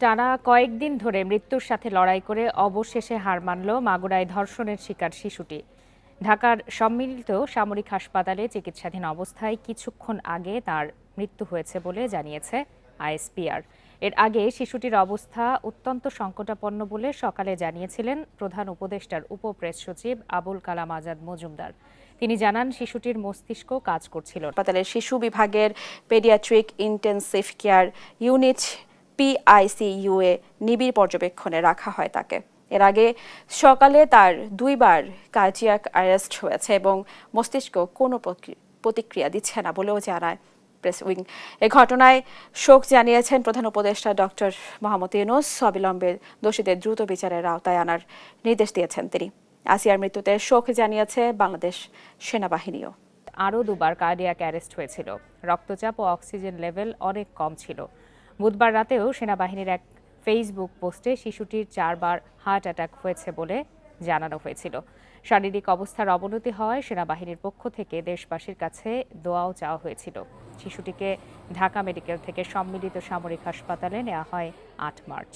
টানা কয়েকদিন ধরে মৃত্যুর সাথে লড়াই করে অবশেষে হার মানল মাগুরায় ধর্ষণের শিকার শিশুটি। ঢাকার সম্মিলিত সামরিক হাসপাতালে চিকিৎসাধীন অবস্থায় কিছুক্ষণ আগে তার মৃত্যু হয়েছে বলে জানিয়েছে আইএসপিআর। এর আগে শিশুটির অবস্থা অত্যন্ত সংকটাপন্ন বলে সকালে জানিয়েছিলেন প্রধান উপদেষ্টার উপপ্রেস সচিব আবুল কালাম আজাদ মজুমদার। তিনি জানান, শিশুটির মস্তিষ্ক কাজ করছিল। হাসপাতালের শিশু বিভাগের paediatric intensive care unit PICU এ নিবিড় পর্যবেক্ষণে রাখা হয় তাকে। এর আগে সকালে তার দুইবার কার্ডিয়াক অ্যারেস্ট হয়েছে এবং মস্তিষ্ক কোনো প্রতিক্রিয়া দিচ্ছে না বলেও জানায় প্রেস উইং। এ ঘটনায় শোক জানিয়েছেন প্রধান উপদেষ্টা ডক্টর মোহাম্মদ ইউনুস। অবিলম্বে দোষীদের দ্রুত বিচারের আওতায় আনার নির্দেশ দিয়েছেন তিনি। আসিয়ার মৃত্যুতে শোক জানিয়েছে বাংলাদেশ সেনাবাহিনীও। আরও দুবার কার্ডিয়াক অ্যারেস্ট হয়েছিল। রক্তচাপ ও অক্সিজেন লেভেল অনেক কম ছিল। বুধবার রাতেও সেনাবাহিনীর এক ফেসবুক পোস্টে শিশুটির চারবার হার্ট অ্যাটাক হয়েছে বলে জানানো হয়েছিল। শারীরিক অবস্থার অবনতি হওয়ায় সেনাবাহিনীর পক্ষ থেকে দেশবাসীর কাছে দোয়াও চাওয়া হয়েছিল। শিশুটিকে ঢাকা মেডিকেল থেকে সম্মিলিত সামরিক হাসপাতালে নেওয়া হয় আট মার্চ।